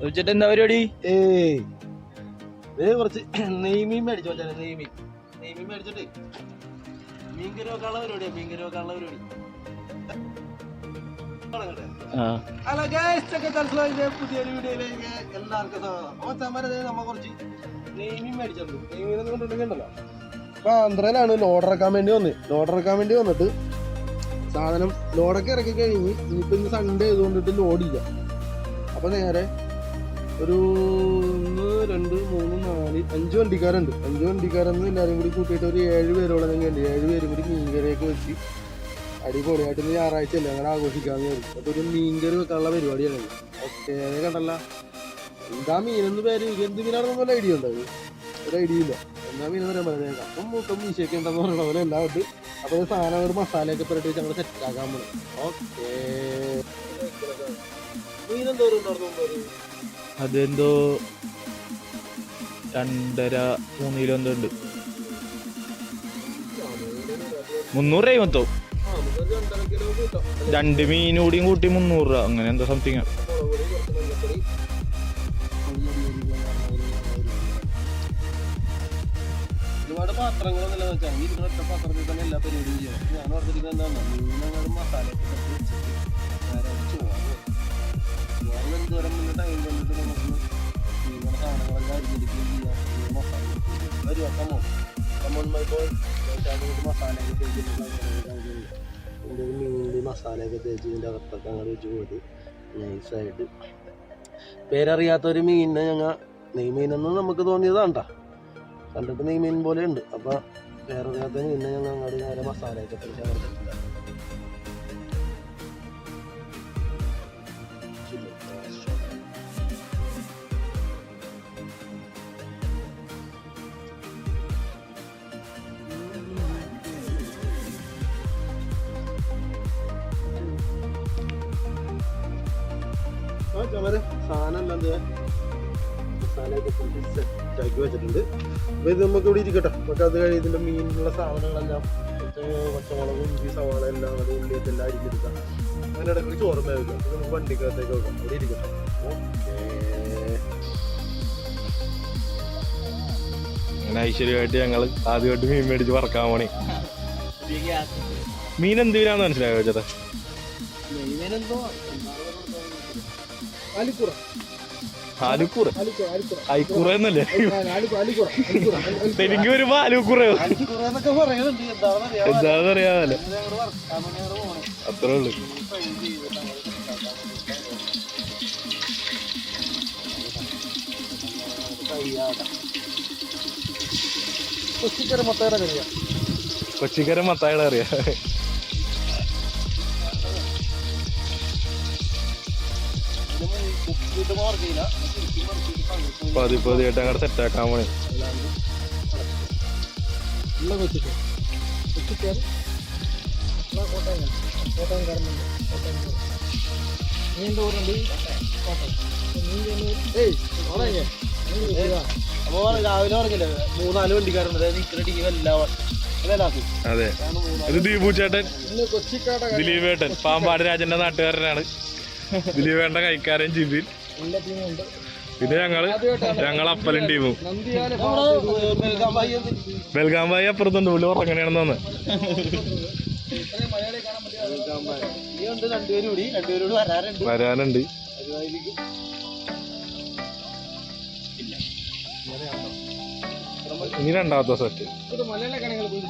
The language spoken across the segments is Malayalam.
ചോദിച്ചിട്ട് എന്താ പരിപാടി? ഏയ് കുറച്ച് നെയ്മീൻ മേടിച്ചു വെച്ചാൽ നെയ്മീൻ. നെയ്മീൻ മേടിച്ചിട്ട് മീൻകറി വെക്കാനുള്ള പരിപാടിയാ മീൻകറി വെക്കാനുള്ള പരിപാടി. ഹലോ ഗൈസ് തൽസലിന്റെ പുതിയൊരു വീഡിയോയിലേക്ക് എല്ലാവർക്കും സ്വാഗതം. അപ്പോൾ ചമ്മരത് നമ്മ കുറച്ച് നെയ്മീൻ മേടിച്ചിട്ടുണ്ട്. നെയ്മീൻ ഒന്നും കൊണ്ടിട്ടുണ്ടല്ലോ അപ്പൊ ആന്ധ്രയിലാണ് ലോഡ് ഇറക്കാൻ വേണ്ടി വന്നത് ലോഡ് ഇറക്കാൻ വേണ്ടി വന്നിട്ട് സാധനം ലോഡൊക്കെ ഇറക്കി കഴിഞ്ഞ് ഇനിയിപ്പോ ഇന്ന് സൺഡേ ചെയ്തുകൊണ്ടിട്ട് ലോഡില്ല അപ്പൊ നേരെ ഒരു ഒന്ന് രണ്ട് മൂന്ന് നാല് അഞ്ച് വണ്ടിക്കാരുണ്ട്. അഞ്ച് വണ്ടിക്കാരെന്ന് എല്ലാവരും കൂടി കൂട്ടിയിട്ട് ഒരു ഏഴ് പേരോളം ഞാൻ കണ്ടു ഏഴ് പേരും കൂടി മീൻകറിയൊക്കെ വെച്ച് അടിപൊളിയായിട്ട് ഞായറാഴ്ച അല്ലേ അങ്ങനെ ആഘോഷിക്കാന്ന് കരുതി അപ്പൊ ഒരു മീൻകറി വെക്കാനുള്ള പരിപാടിയാണ് ഓക്കെ കണ്ടല്ല. എന്താ മീനെന്ന് പേര്? എന്ത് മീനാണെന്ന് പോലെ ഐഡിയ ഉണ്ടത് ഒരു ഐഡിയ ഇല്ല. എന്താ മീൻ പറയാൻ പറയുന്നത് അപ്പം മൂക്കം മീശയൊക്കെ ഉണ്ടെന്ന് പറയുന്ന പോലെ എല്ലാം ഉണ്ട് അപ്പോൾ സാധനം ഒരു മസാലയൊക്കെ പുരട്ടി വെച്ച് ഞങ്ങൾ സെറ്റ് ആക്കാൻ ഓക്കേ. അതെന്തോ രണ്ടര മൂന്ന് കിലോ എന്തോ ഉണ്ട്. മുന്നൂറ് രൂപ മൊത്തം. രണ്ട് മീൻ കൂടിയും കൂട്ടി മുന്നൂറ് രൂപ അങ്ങനെ എന്തോ സംതിങ്. ഒരുപാട് പാത്രങ്ങളൊന്നുമില്ല വെച്ചാൽ ഈ ഒറ്റ പാത്രത്തിൽ തന്നെ എല്ലാ പരിപാടിയും ചെയ്യാം. ഞാൻ ഓർത്തിരിക്കുന്നത് എന്താണ് മീനങ്ങളും മസാല ഞാൻ എന്തോരം മുന്നേ ടൈം കൊണ്ടിട്ട് നമുക്ക് മീനുടെ സാധനങ്ങളെല്ലാം അരിഞ്ഞിരിക്കുകയും ചെയ്യാം മീൻ മസാല വരുവാ കമ്മോൺ കമ്മോൺ മൈ ബോയ് മസാലയൊക്കെ മീനിന്റെ മസാലയൊക്കെ തേച്ച് ഇതിന്റെ അകത്തൊക്കെ അങ്ങനെ വെച്ച് പോയിട്ട് നൈസായിട്ട് പേരറിയാത്തൊരു മീനിനെ ഞങ്ങൾ നെയ്മീനെന്ന് നമുക്ക് തോന്നിയതാണ്ടാ. കണ്ടിട്ട് നെയ്മീൻ പോലെ ഉണ്ട് അപ്പൊ പേരറിയാത്ത മീനിനെ ഞങ്ങൾ അങ്ങോട്ട് നേരെ മസാലയൊക്കെ തേച്ച് സാധനം എല്ലാം കൂട്ടി ആക്കി വെച്ചിട്ടുണ്ട്. അപ്പൊ ഇത് നമുക്ക് ഇവിടെ ഇരിക്കട്ടെ. നമുക്ക് അത് കഴിഞ്ഞ് ഇതിന്റെ മീനിനുള്ള സാധനങ്ങളെല്ലാം പച്ചമുളകും ഇഞ്ചി സവാള എല്ലാം അത് ഉള്ളിയൊക്കെ എല്ലാം അരിഞ്ഞെടുക്കാം അങ്ങനെ ഇടയ്ക്ക് ചോറ് നമുക്ക് വണ്ടിക്കകത്തേക്ക് വെക്കാം. ഇവിടെ ഇരിക്കട്ടെ. ഓക്കേ. അങ്ങനെ ഐശ്വര്യമായിട്ട് ഞങ്ങൾ ആദ്യമായിട്ട് മീൻ മേടിച്ച് വറക്കാൻ പോണേ. മീൻ എന്തിനാന്ന് മനസ്സിലായോ ചേട്ടാ? നെയ്മീനെന്തോ അലിക്കുറ ആലുക്കൂറ? അലിക്കുറ എന്നല്ലേ? വരുമ്പോ ആലുക്കൂറയോ എന്താണെന്ന് അറിയാം അറിയാമല്ലോ അത്രേ ഉള്ളു. കൊച്ചിക്കര മൊത്തയുടെ കറിയാ കൊച്ചിക്കര മത്തായുടെ അറിയാം പതി പതിയായിട്ട് അങ്ങോട്ട് സെറ്റ് ആക്കാൻ പോണേ. അപ്പൊ രാവിലെ പറഞ്ഞില്ലേ മൂന്നാൽ വണ്ടിക്കാരുണ്ട് എല്ലാം അതെ ഇത് ദീപു ചേട്ടൻ. ദിലീപേട്ടൻ പാമ്പാട് രാജന്റെ നാട്ടുകാരനാണ്. ദിലീപേട്ടന്റെ കൈക്കാരൻ ജിബിൻ. പിന്നെ ഞങ്ങൾ ഞങ്ങൾ അപ്പലും ടീമും. ബൽഗാം ബൽഗാംബായി അപ്പുറത്തുണ്ട്. പുള്ളി ഉറങ്ങനെയാണെന്ന് തോന്നുന്നു. വരാനുണ്ട്. ഇനി രണ്ടാമത്തെ സെറ്റ് ഇത് മീനിന്റെ പോയി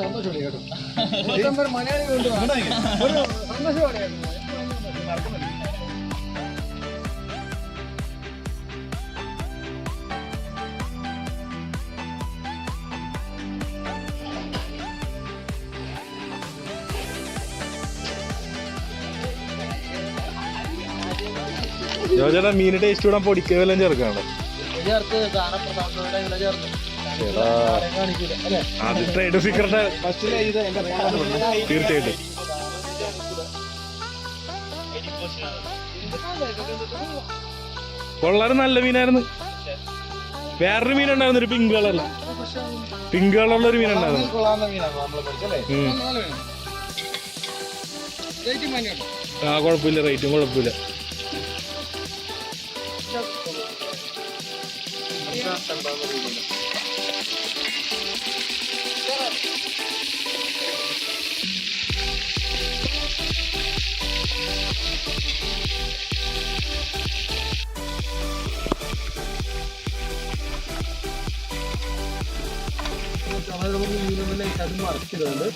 രണ്ട് കേട്ടോ. ഒരു ജോജേട്ടാ മീൻ ടേസ്റ്റ് കൂടാൻ പൊടിക്കുക വല്ലതും ചേർക്കാണോ ചേർത്ത് അത് ട്രേഡ് സീക്രട്ട് തീർച്ചയായിട്ടും. വളരെ നല്ല മീനായിരുന്നു. വേറൊരു മീൻ ഉണ്ടായിരുന്നു ഒരു പിങ്ക് കളർ പിങ്ക് കളറുള്ള ഒരു മീൻ ഉണ്ടായിരുന്നു കൊള്ളാവുന്ന മീനാണ് നമ്മൾ പഠിച്ചല്ലേ ഉം. മീനാണ്. റേറ്റ് മാന്യമാണ് ആ കുഴപ്പമില്ല റേറ്റും കുഴപ്പമില്ല. അത് മറച്ചിടുന്നുണ്ട്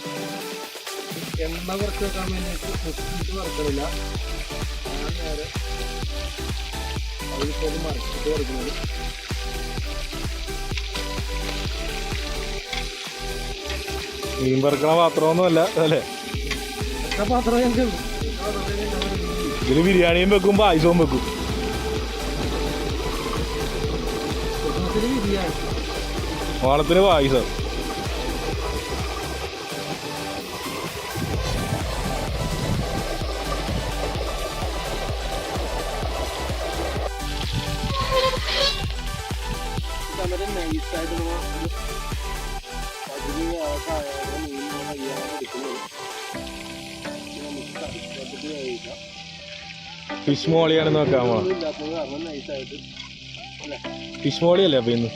എണ്ണ കുറച്ച് വെക്കാൻ വേണ്ടിയിട്ട് മറക്കണില്ല ഞാൻ നേരെ അതിലിപ്പോൾ മറച്ചിട്ട് വറക്കുന്നത് മീൻ പറക്കണ പാത്രമൊന്നുമല്ല അല്ലേ? ഇതിൽ ബിരിയാണിയും വെക്കും പായസവും വെക്കും. ഓണത്തിന് പായസം. നൈസായിട്ട് ഫിഷ് മോളിയാണ് നോക്കാമോ ഫിഷ് മോളിയല്ലേ അപ്പൊ ഇന്ന്?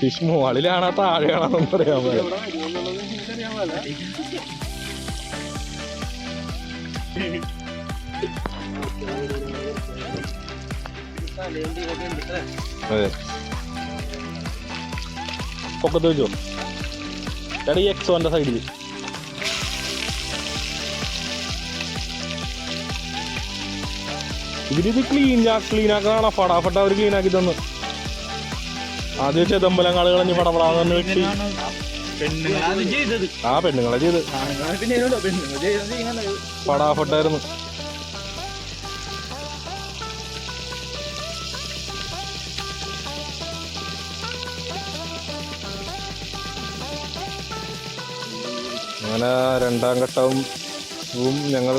ഫിഷ് മോളിലാണോ താഴെയാണോന്ന് പറയാൻ പറയാം? അതെ. പൊക്കത്ത് വെച്ചോ. എടാ ഈ എക്സോന്റെ സൈഡിൽ ഇവരിത് ക്ലീൻ ക്ലീൻ ആക്കാനാണ് ഫടാഫട്ട അവർ ക്ലീൻ ആക്കി തന്നു. ആദ്യം കാളുകൾ കളഞ്ഞ് പടപടാന്ന് വെട്ടി. ആ പെണ്ണുങ്ങളെ ചെയ്ത് പടാഫട്ടായിരുന്നു അങ്ങനെ രണ്ടാം ഘട്ടവും ഞങ്ങൾ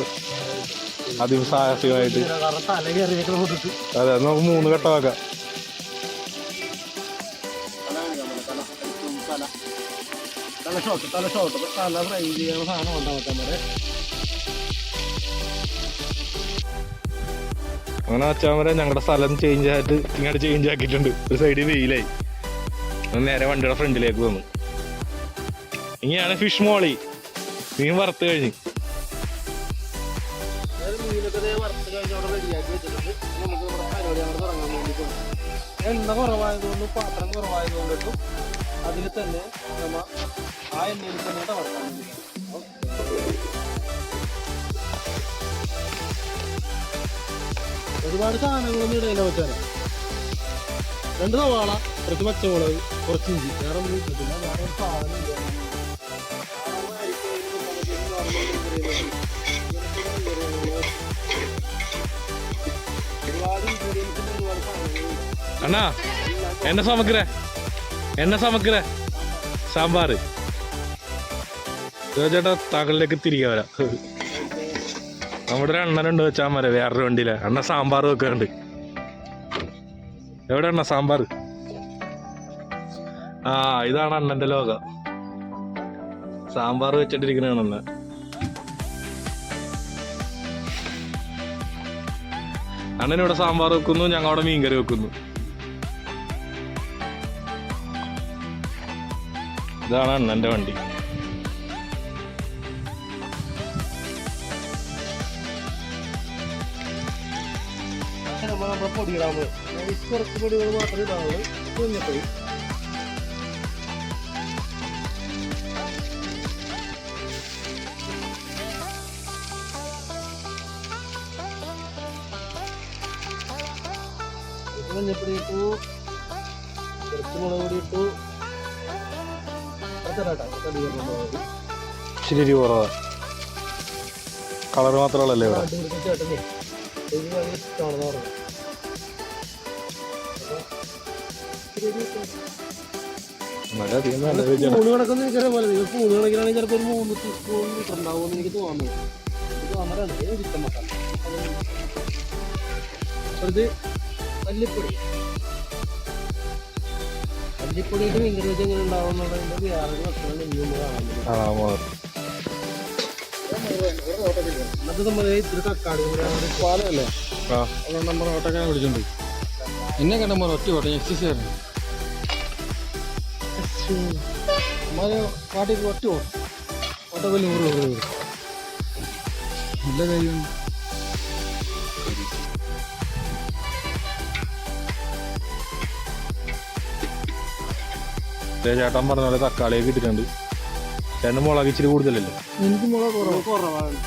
അതിസാഹസികമായിട്ട് അതെ നമുക്ക് മൂന്ന് ഘട്ടമാക്കാം. തല ഷോട്ട് തല ഷോട്ട് തല സാധനം ഞങ്ങളുടെ സ്ഥലം ചേഞ്ച് ആയിട്ട് ഇങ്ങോട്ട് ചേഞ്ച് ആക്കിയിട്ടുണ്ട്. ഒരു സൈഡിൽ വെയിലായി. നേരെ വണ്ടിയുടെ ഫ്രണ്ടിലേക്ക് വന്നു. ഇങ്ങനെയാണ് ഫിഷ് മോളി മീൻ വറുത്ത് കഴിഞ്ഞ്. കഴിഞ്ഞ് അവിടെ റെഡിയാക്കി വെച്ചിട്ടുണ്ട്. നമുക്ക് വേണ്ടിയിട്ട് എണ്ണ കുറവായതുകൊണ്ടും പാത്രം കുറവായതുകൊണ്ടിട്ടും അതിൽ തന്നെ നമ്മ ആ എണ്ണയിൽ തന്നെ തളർത്താൻ ഒരുപാട് സാധനങ്ങളൊന്നും ഇടയില്ല വെച്ചാൽ രണ്ട് സവാള കുറച്ച് പച്ചമുളക് കുറച്ച് ഇഞ്ചി. വേറെ ഒന്നും ഇട്ടിട്ടില്ല. വേറെ സാധനം ഇല്ല. അണ്ണാ എന്നെ സമഗ്ര. എന്നെ സമഗ്ര. സാമ്പാർ ചേട്ടാ താങ്കളിലേക്ക് തിരികെ വരാം. നമ്മുടെ ഒരു അണ്ണനുണ്ട് വെച്ചാൽ മതി വേറൊരു വണ്ടിയിലെ. അണ്ണ സാമ്പാർ വെക്കാറുണ്ട്. എവിടെ അണ്ണ സാമ്പാർ? ആ ഇതാണ് അണ്ണന്റെ ലോകം. സാമ്പാർ വെച്ചിട്ടിരിക്കണ അണ്ണ അണ്ണൻ ഇവിടെ സാമ്പാർ വെക്കുന്നു ഞങ്ങൾ അവിടെ മീൻകറി വെക്കുന്നു. ഇതാണ് അണ്ണന്റെ വണ്ടി. പോകും കുറച്ച് പൊടികൾ മാത്രമേ ഇടാവുള്ളൂ. കുഞ്ഞപ്പൊടി മഞ്ഞപ്പൊടി ഇട്ടു കുറച്ച് മുളക് പൊടി ഇട്ടു ഇച്ചിരി കുറവാ. കളർ മാത്രമല്ലേ ഇവിടെ. സ്പൂണ് കണക്കൊന്നും എനിക്കറിയാൻ പോലെ നിങ്ങൾ സ്പൂണ് കണക്കിലാണെങ്കിൽ ചിലപ്പോൾ ഒരു മൂന്ന് ടീസ്പൂൺ ഉണ്ടാവുമെന്ന് എനിക്ക് തോന്നുന്നു. ഇത് തോന്നലാണ് ഏത് ചിക്കൻ മസാല. മല്ലിപ്പൊടി. മല്ലിപ്പൊടിയിട്ട് ഇംഗ്രീഡിയൻസ് എങ്ങനെ ഉണ്ടാവും വേറൊരു ഭക്ഷണം എന്നിട്ട് നമ്മൾ ഇത്തിരി തക്കാളി പാലല്ലേ ആ. അതുകൊണ്ട് നമ്മൾ ഓട്ടൊക്കെ പിടിച്ചിട്ടുണ്ട് എന്നെ കണ്ട ഒറ്റ ഓട്ടം എക്സസൈസ് ആയിരുന്നു. ഒറ്റ ഓട്ടം. ഓട്ടോക്കൊല്ലം നൂറ് നൂറ് നൂറ് നല്ല കാര്യമുണ്ട് ചേട്ടൻ പറഞ്ഞ പോലെ തക്കാളിയൊക്കെ ഇട്ടിട്ടുണ്ട്. ചേട്ടൻ മുളക് ഇച്ചിരി കൂടുതലല്ലേ? എനിക്ക് മുളക് കുറവാണ്.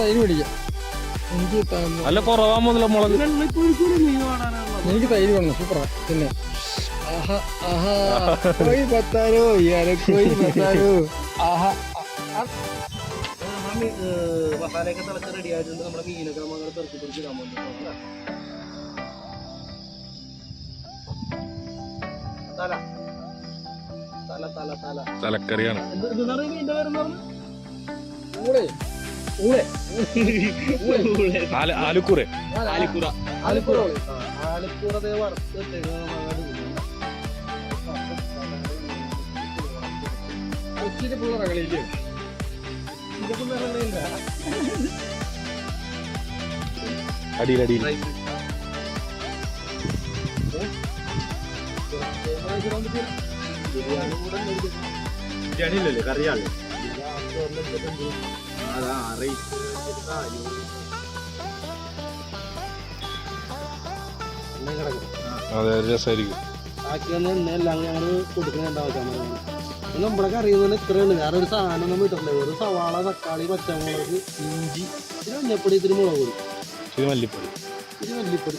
തൈര് എനിക്ക് മുളക്. എനിക്ക് വേണം സൂപ്പറാ. പിന്നെ? ആഹാ ആഹാ. മസാലയൊക്കെ തിളച്ച് റെഡി ആയിട്ടുണ്ട് നമ്മുടെ മീനൊക്കെ നമ്മൾ അങ്ങനെ തെറുക്കി ഇടാൻ തല തലക്കറിയാണ്. ആലുക്കൂറ. വറുത്ത് പിള്ളേരെ കളിയില്ലേ ഇതൊക്കെ വേറെ ഇല്ല. ബിരിയാണിയില്ലല്ലേ വന്നിട്ടുണ്ട്. അതാ എണ്ണ കിടക്കും. അതെ ഒരു രസമായിരിക്കും ബാക്കി വന്ന എണ്ണയെല്ലാം ഞങ്ങൾ കൊടുക്കുന്നുണ്ടാവും നമ്മളൊക്കെ അറിയുന്നത് ഇത്രയാണ് വേറെ ഒരു സാധനം നമ്മൾ ഇട്ടിട്ടില്ല. ഒരു സവാള തക്കാളി പച്ചമുളക് ഇഞ്ചി ഇത്തിരി മഞ്ഞപ്പൊടി ഇത്തിരി മുളക് പൊടി. മല്ലിപ്പൊടി. മല്ലിപ്പൊടി.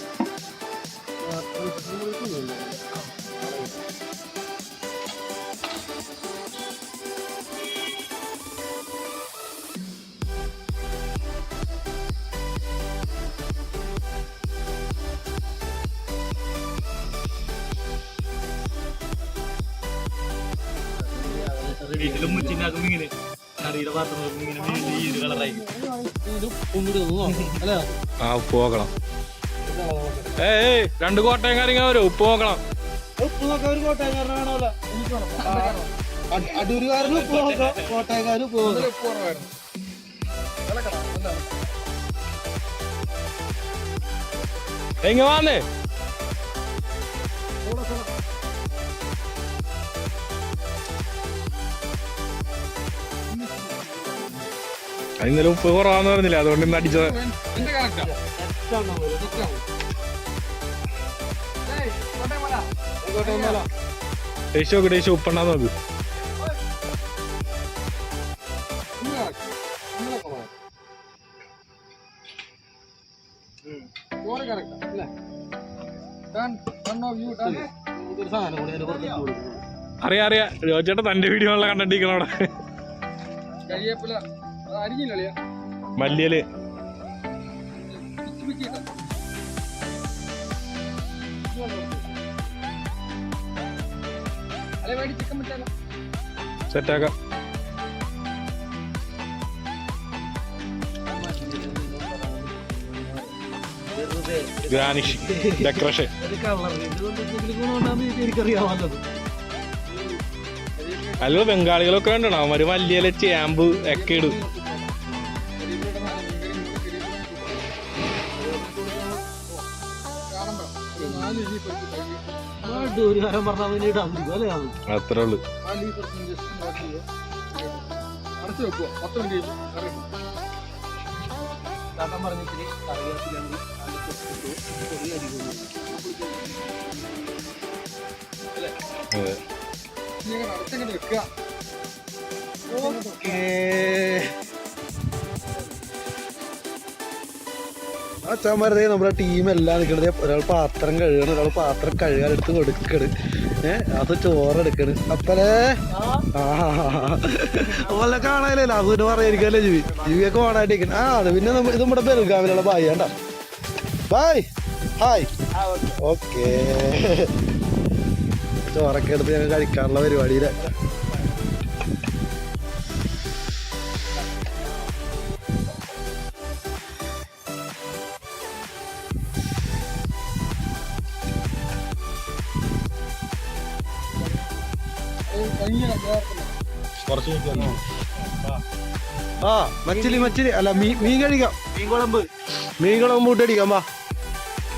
വീട്ടിലും മുച്ചിനാക്കും ഇങ്ങനെ കറിയുടെ പാത്രം ഇങ്ങനെ ഈ ഒരു കളറായി? ആ ഉപ്പ് നോക്കണം ഏയ് രണ്ട് കോട്ടയം കാര്യങ്ങൾ വരും ഉപ്പ് നോക്കണം ഉപ്പ് നോക്കാൻ ഒരു കോട്ടയക്കാരനാണല്ലോ അടൂരുകാരന് ഉപ്പ് നോക്കാം കോട്ടയക്കാരന് ഉപ്പ് നോക്കാം എങ്ങ വാന്നേ. ഇന്നലെ ഉപ്പ് കുറവാന്ന് പറഞ്ഞില്ല? അതുകൊണ്ട് ഇന്ന് അടിച്ചത്. ടേസ്റ്റ് നോക്ക് ടേസ്റ്റ് നോക്ക്. അറിയാ അറിയാ. ചേട്ടാ തന്റെ വീഡിയോ ഉള്ള കണ്ടിരിക്കണം അവിടെ. കഴിയപ്പില്ല മല്ലിയൽ. സെറ്റാക്കാം. ഗ്രാനിഷ് ഡെക്കറേഷൻ അല്ല ബംഗാളികളൊക്കെ കണ്ടോ അവർ മല്ലിയല ചേമ്പ് ഒക്കെ ഇടും. ഒരു കാര്യം പറഞ്ഞാൽ അതിന് ഇടാൻ പിടിക്കും അല്ലേ അത് അത്രേ ഉള്ളു. അടച്ച് വെക്കുക പത്ത് മിനിറ്റ് ചേട്ടൻ പറഞ്ഞിട്ട് കറിവേപ്പിലാണ് ഇനി അങ്ങനെ വെക്കുക ആ ചമരതേ നമ്മുടെ ടീം എല്ലാം നിൽക്കണത്. ഒരാൾ പാത്രം കഴുകണം ഒരാൾ പാത്രം കഴുകാൻ എടുത്ത് കൊടുക്കണ്. ഏഹ് അത് ചോറെടുക്കണ് അപ്പലേ? ആ. കാണാനില്ല ലാഭുവിന് പറയായിരിക്കല്ലേ ജീവി. ജീവിയൊക്കെ ഓണായിട്ടിരിക്കണം. ആ അത് പിന്നെ ഇത് നമ്മുടെ ബെൽഗാമിലുള്ള ബായ് കണ്ട. ബായ് ഹായ് ഓക്കേ ചോറൊക്കെ എടുത്ത് ഞങ്ങൾ കഴിക്കാനുള്ള പരിപാടിയിലെ. ആ മച്ചിലി മച്ചിലി. അല്ല മീൻ മീൻ കഴിക്കാം. മീൻ കുളമ്പ് മീൻ കുളമ്പ് കൂട്ടി അടിക്കാം വാ.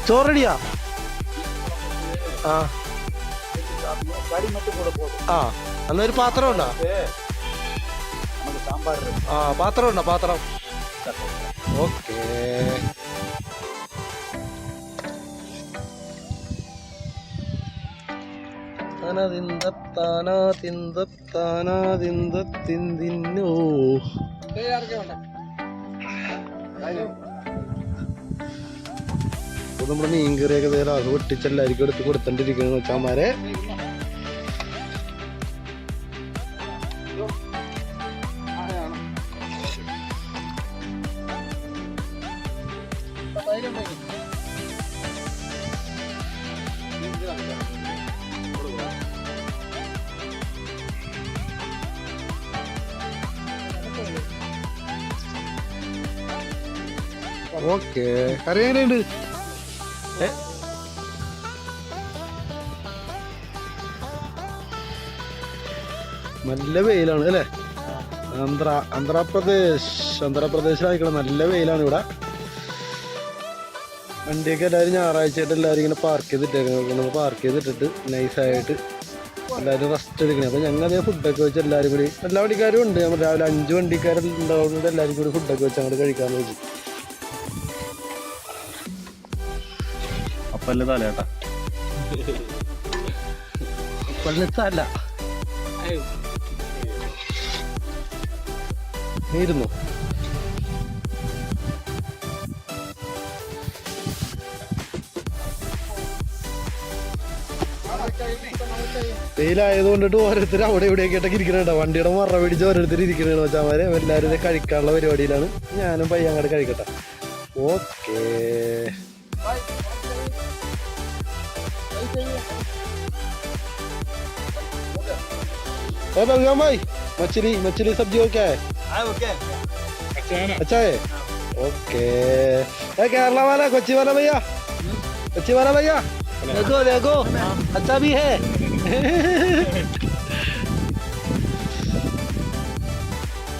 ചോറടിയാ? ആ. ആ എന്നാ ഒരു പാത്രം ഉണ്ടോ? ആ പാത്രം ഉണ്ടോ പാത്രം? ഓക്കേ. തനതിന്തത്താനാ തിന്തത്താനാ തിന്തത്തിന്തിന്നോ നമ്മുടെ മീൻകറിയൊക്കെ നേരെ അത് പൊട്ടിച്ചെല്ലാവർക്കും എടുത്ത് കൊടുത്തോണ്ടിരിക്കുന്നു വെച്ചാമാരെ. ഓക്കെ. നല്ല വെയിലാണ് അല്ലേ? ആന്ധ്ര ആന്ധ്രാപ്രദേശ് ആന്ധ്രാപ്രദേശിലായിക്കണം നല്ല വെയിലാണ് ഇവിടെ. വണ്ടിയൊക്കെ എല്ലാവരും ഞായറാഴ്ചയായിട്ട് എല്ലാവരും ഇങ്ങനെ പാർക്ക് ചെയ്തിട്ടേക്കണം. പാർക്ക് ചെയ്തിട്ടിട്ട് നൈസായിട്ട് എല്ലാവരും റെസ്റ്റ് എടുക്കണേ. അപ്പോൾ ഞങ്ങൾ അതേ ഫുഡൊക്കെ വെച്ച് എല്ലാവരും കൂടി എല്ലാ വണ്ടിക്കാരും ഉണ്ട്. നമ്മൾ രാവിലെ അഞ്ച് വണ്ടിക്കാരുണ്ടാവുന്നത് എല്ലാവരും കൂടി ഫുഡൊക്കെ വെച്ച് അങ്ങോട്ട് കഴിക്കാമെന്ന് വെച്ചു അപ്പല്ലേ തലയേട്ടാ കൊല്ലത്തല്ല നീരുന്നു വെയിലായത് കൊണ്ടിട്ട് ഓരോരുത്തർ അവിടെ ഇവിടെയൊക്കെ ആയിട്ടൊക്കെ ഇരിക്കണുണ്ടോ. വണ്ടിയുടെ മറ പിടിച്ച് ഓരോരുത്തർ ഇരിക്കണേന്ന് വെച്ചാൽ എല്ലാവരും കഴിക്കാനുള്ള പരിപാടിയിലാണ്. ഞാനും പയ്യങ്ങോട്ട് കഴിക്കട്ടെ. ഓക്കേ ए बलगम भाई। मछली मछली सब्ज़ी हो? क्या है? अच्छा है ओके। ए केरला वाला कोची वाला भैया? कोची वाला भैया? देखो देखो। अच्छा भी है।